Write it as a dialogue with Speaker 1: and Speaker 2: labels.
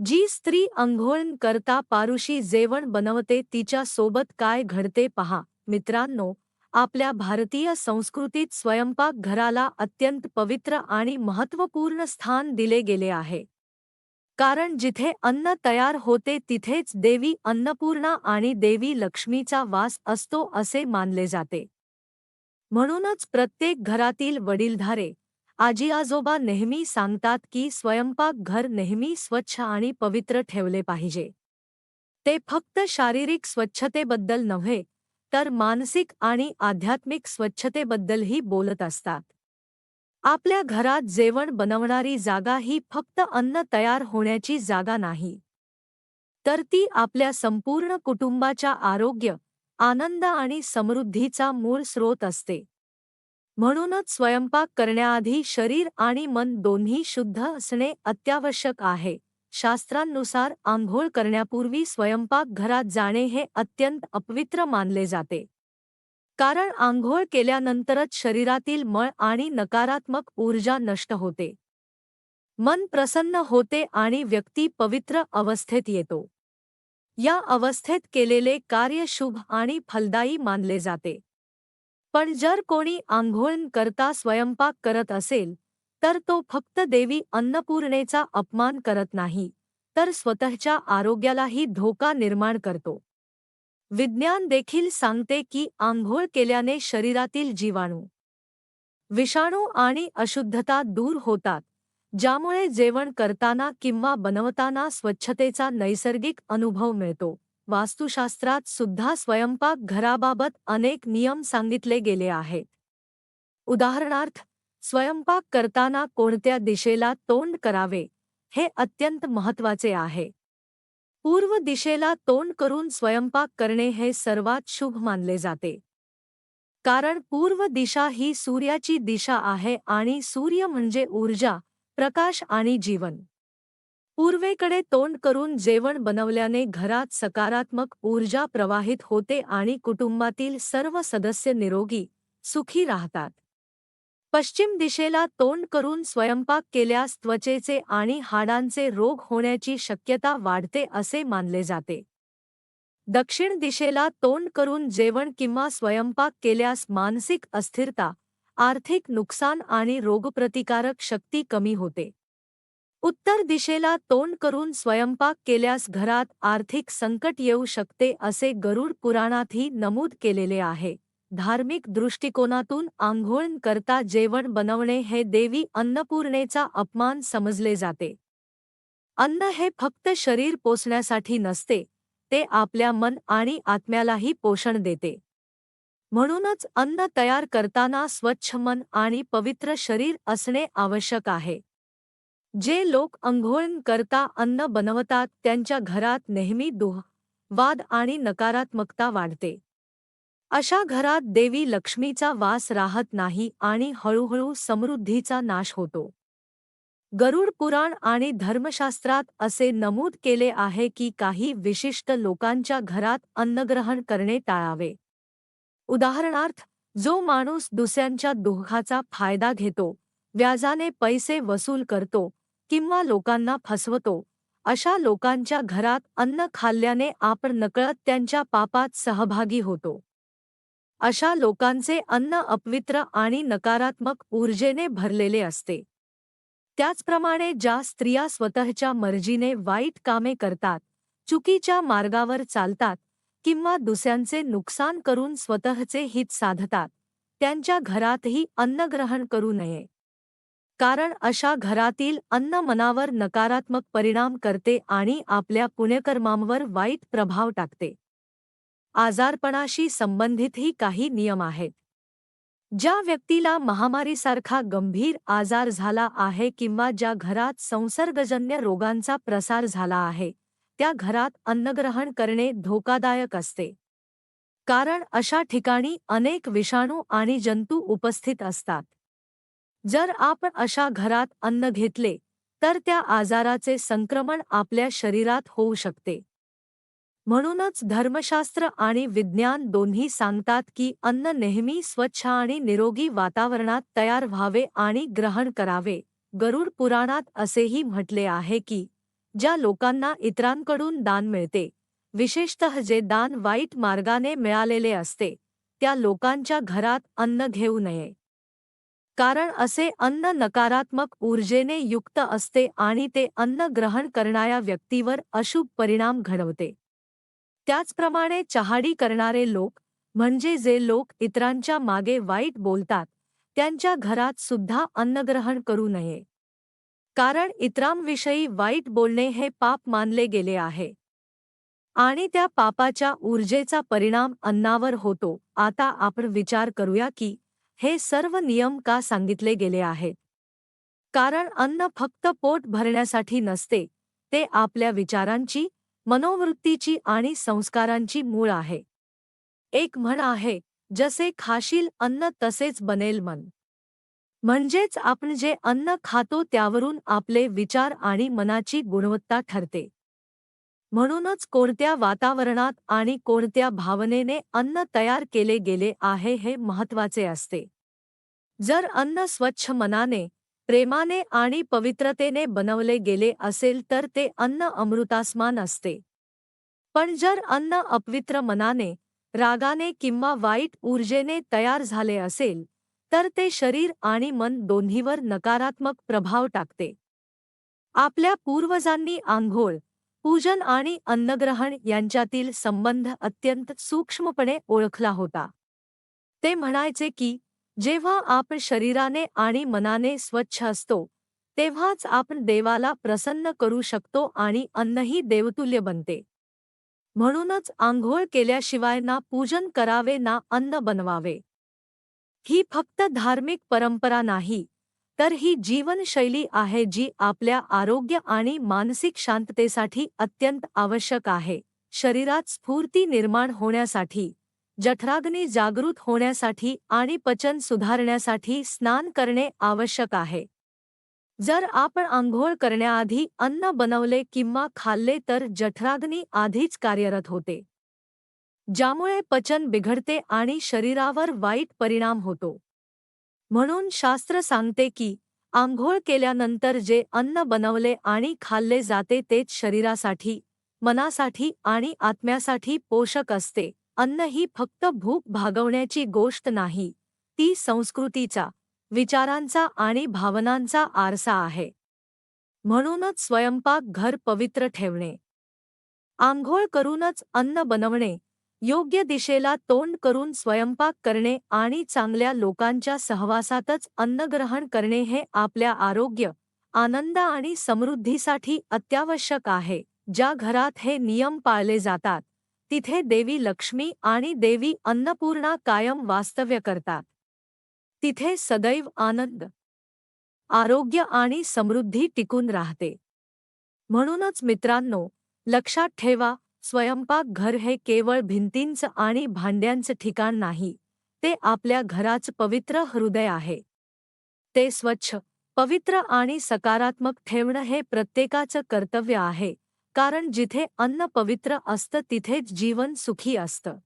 Speaker 1: जी स्त्री अंघोळण करता पारुशी जेवण बनवते तिच्या सोबत काय घडते पहा. मित्रांनो आपल्या भारतीय संस्कृतीत स्वयंपाक घराला अत्यंत पवित्र आणि महत्त्वपूर्ण स्थान दिले गेले आहे. कारण जिथे अन्न तयार होते तिथेच देवी अन्नपूर्णा आणि देवी लक्ष्मीचा वास असतो असे मानले जाते. म्हणूनच प्रत्येक घरातील वडीलधारे आजी आजोबा नेहमी सांगतात की स्वयंपाक घर नेहमी स्वच्छ आणि पवित्र ठेवले पाहिजे. ते फक्त शारीरिक स्वच्छतेबद्दल नव्हे तर मानसिक आणि आध्यात्मिक स्वच्छतेबद्दलही बोलत असतात. आपल्या घरात जेवण बनवणारी जागा ही फक्त अन्न तयार होण्याची जागा नाही. तर ती आपल्या संपूर्ण कुटुंबाच्या आरोग्य आनंद आणि समृद्धीचा मूळ स्रोत असते. म्हणूनच स्वयंपाक करण्याआधी शरीर आणि मन दोन्ही शुद्ध असणे अत्यावश्यक आहे. शास्त्रांनुसार आंघोळ करण्यापूर्वी स्वयंपाक घरात जाणे हे अत्यंत अपवित्र मानले जाते. कारण आंघोळ केल्यानंतरच शरीरातील मळ आणि नकारात्मक ऊर्जा नष्ट होते. मन प्रसन्न होते आणि व्यक्ती पवित्र अवस्थेत येतो. या अवस्थेत केलेले कार्य शुभ आणि फलदायी मानले जाते. पण जर कोणी आंघोळ करता स्वयंपाक करत असेल तर तो फक्त देवी अन्नपूर्णेचा अपमान करत नाही तर स्वतःच्या आरोग्यालाही धोका निर्माण करतो. विज्ञान देखील सांगते की आंघोळ केल्याने शरीरातील जीवाणू विषाणू आणि अशुद्धता दूर होतात ज्यामुळे जेवण करताना किंवा बनवताना स्वच्छतेचा नैसर्गिक अनुभव मिळतो. वास्तुशास्त्रात सुद्धा स्वयंपाक घराबाबत अनेक नियम सांगितले गेले आहेत. उदाहरणार्थ स्वयंपाक करताना कोणत्या दिशेला तोंड करावे हे अत्यंत महत्त्वाचे आहे. पूर्व दिशेला तोंड करून स्वयंपाक करणे हे सर्वात शुभ मानले जाते. कारण पूर्व दिशा ही सूर्याची दिशा आहे आणि सूर्य म्हणजे ऊर्जा प्रकाश आणि जीवन. पूर्वेकडे तोंड करून जेवण बनवल्याने घरात सकारात्मक ऊर्जा प्रवाहित होते आणि कुटुंबातील सर्व सदस्य निरोगी सुखी राहतात. पश्चिम दिशेला तोंड करून स्वयंपाक केल्यास त्वचेचे आणि हाडांचे रोग होण्याची शक्यता वाढते असे मानले जाते. दक्षिण दिशेला तोंड करून जेवण किंवा स्वयंपाक केल्यास मानसिक अस्थिरता आर्थिक नुकसान आणि रोगप्रतिकारक शक्ती कमी होते. उत्तर दिशेला तोंड करून स्वयंपाक केल्यास घरात आर्थिक संकट येऊ शकते असे गरुड पुराणातही नमूद केलेले आहे. धार्मिक दृष्टिकोनातून आंघोळ करता जेवण बनवणे हे देवी अन्नपूर्णेचा अपमान समजले जाते. अन्न हे फक्त शरीर पोसण्यासाठी नसते ते आपल्या मन आणि आत्म्यालाही पोषण देते. म्हणूनच अन्न तयार करताना स्वच्छ मन आणि पवित्र शरीर असणे आवश्यक आहे. जे लोक अंघोळण करता अन्न बनवतात त्यांच्या घरात नेहमी दुह वाद आणि नकारात्मकता वाढते. अशा घरात देवी लक्ष्मीचा वास राहत नाही आणि हळूहळू समृद्धीचा नाश होतो. गरुड पुराण आणि धर्मशास्त्रात असे नमूद केले आहे की काही विशिष्ट लोकांच्या घरात अन्नग्रहण करणे टाळावे. उदाहरणार्थ जो माणूस दुसऱ्यांच्या दुःखाचा फायदा घेतो व्याजाने पैसे वसूल करतो किंवा लोकांना फसवतो. अशा लोकांच्या घरात अन्न खाल्ल्याने आपण नकळत त्यांच्या पापात सहभागी होतो. अशा लोकांचे अन्न अपवित्र आणि नकारात्मक ऊर्जेने भरलेले असते. त्याचप्रमाणे ज्या स्त्रिया स्वतःच्या मर्जीने वाईट कामे करतात चुकीच्या मार्गावर चालतात किंवा दुसऱ्यांचे नुकसान करून स्वतःचे हित साधतात त्यांच्या घरातही अन्नग्रहण करू नये. कारण अशा घरातील अन्न मनावर नकारात्मक परिणाम करते आणि आपल्या पुण्यकर्मांवर वाईट प्रभाव टाकते. आजारपणाशी संबंधितही काही नियम आहेत. ज्या व्यक्तीला महामारीसारखा गंभीर आजार झाला आहे किंवा ज्या घरात संसर्गजन्य रोगांचा प्रसार झाला आहे त्या घरात अन्नग्रहण करणे धोकादायक असते. कारण अशा ठिकाणी अनेक विषाणू आणि जंतू उपस्थित असतात. जर आपण अशा घरात अन्न घेतले तर त्या आजाराचे संक्रमण आपल्या शरीरात होऊ शकते. म्हणूनच धर्मशास्त्र आणि विज्ञान दोन्ही सांगतात की अन्न नेहमी स्वच्छ आणि निरोगी वातावरणात तयार व्हावे आणि ग्रहण करावे. गरुड पुराणात असेही म्हटले आहे की ज्या लोकांना इतरांकडून दान मिळते विशेषतः जे दान वाईट मार्गाने मिळालेले असते त्या लोकांच्या घरात अन्न घेऊ नये. कारण असे अन्न नकारात्मक ऊर्जेने युक्त असते आणि ते अन्न ग्रहण करणाऱ्या व्यक्तीवर अशुभ परिणाम घडवते. त्याचप्रमाणे चहाडी करणारे लोक म्हणजे जे लोक इतरांच्या मागे वाईट बोलतात त्यांच्या घरात सुद्धा अन्नग्रहण करू नये. कारण इतरांविषयी वाईट बोलणे हे पाप मानले गेले आहे. आणि त्या पापाच्या ऊर्जेचा परिणाम अन्नावर होतो. आता आपण विचार करूया की हे सर्व नियम का सांगितले गेले आहेत? कारण अन्न फक्त पोट भरण्यासाठी नसते ते आपल्या विचारांची मनोवृत्तीची आणि संस्कारांची मूळ आहे. एक म्हण आहे जसे खाशील अन्न तसेच बनेल मन. म्हणजेच आपण जे अन्न खातो त्यावरून आपले विचार आणि मनाची गुणवत्ता ठरते. म्हणूनच कोणत्या वातावरणात आणि कोणत्या भावनेने अन्न तयार केले गेले आहे हे महत्त्वाचे असते. जर अन्न स्वच्छ मनाने प्रेमाने आणि पवित्रतेने बनवले गेले असेल तर ते अन्न अमृतास्मान असते. पण जर अन्न अपवित्र मनाने रागाने किंवा वाईट ऊर्जेने तयार झाले असेल तर ते शरीर आणि मन दोन्हीवर नकारात्मक प्रभाव टाकते. आपल्या पूर्वजांनी आंघोळ पूजन आणि अन्नग्रहण यांच्यातील संबंध अत्यंत सूक्ष्मपणे ओळखला होता. ते म्हणायचे की जेव्हा आपण शरीराने आणि मनाने स्वच्छ असतो तेव्हाच आपण देवाला प्रसन्न करू शकतो आणि अन्नही देवतुल्य बनते. म्हणूनच आंघोळ केल्याशिवाय ना पूजन करावे ना अन्न बनवावे. ही फक्त धार्मिक परंपरा नाही तर ही जीवनशैली आहे जी आपल्या आरोग्य आणि मानसिक शांततेसाठी अत्यंत आवश्यक आहे. शरीरात स्फूर्ती निर्माण होण्यासाठी जठराग्नी जागृत होण्यासाठी आणि पचन सुधारण्यासाठी स्नान करणे आवश्यक आहे. जर आपण आंघोळ करण्याआधी अन्न बनवले किंवा खाल्ले तर जठराग्नी आधीच कार्यरत होते. ज्यामुळे पचन बिघडते आणि शरीरावर वाईट परिणाम होतो. म्हणून शास्त्र सांगते की आंघोळ केल्यानंतर जे अन्न बनवले आणि खाल्ले जाते तेच शरीरासाठी मनासाठी आणि आत्म्यासाठी पोषक असते. अन्न ही फक्त भूक भागवण्याची गोष्ट नाही ती संस्कृतीचा विचारांचा आणि भावनांचा आरसा आहे. म्हणूनच स्वयंपाक घर पवित्र ठेवणे. आंघोळ करूनच अन्न बनवणे योग्य दिशेला तोंड करून स्वयंपाक करणे आणि चांगल्या लोकांच्या सहवासातच अन्नग्रहण करणे हे आपल्या आरोग्य आनंद आणि समृद्धीसाठी अत्यावश्यक आहे. ज्या घरात हे नियम पाळले जातात तिथे देवी लक्ष्मी आणि देवी अन्नपूर्णा कायम वास्तव्य करतात. तिथे सदैव आनंद आरोग्य आणि समृद्धी टिकून राहते. म्हणूनच मित्रांनो लक्षात ठेवा स्वयंपाक घर हे केवळ भिंतींचं आणि भांड्यांचं ठिकाण नाही ते आपल्या घराचं पवित्र हृदय आहे. ते स्वच्छ पवित्र आणि सकारात्मक ठेवणं हे प्रत्येकाचं कर्तव्य आहे कारण जिथे अन्न पवित्र असतं तिथेच जीवन सुखी असतं.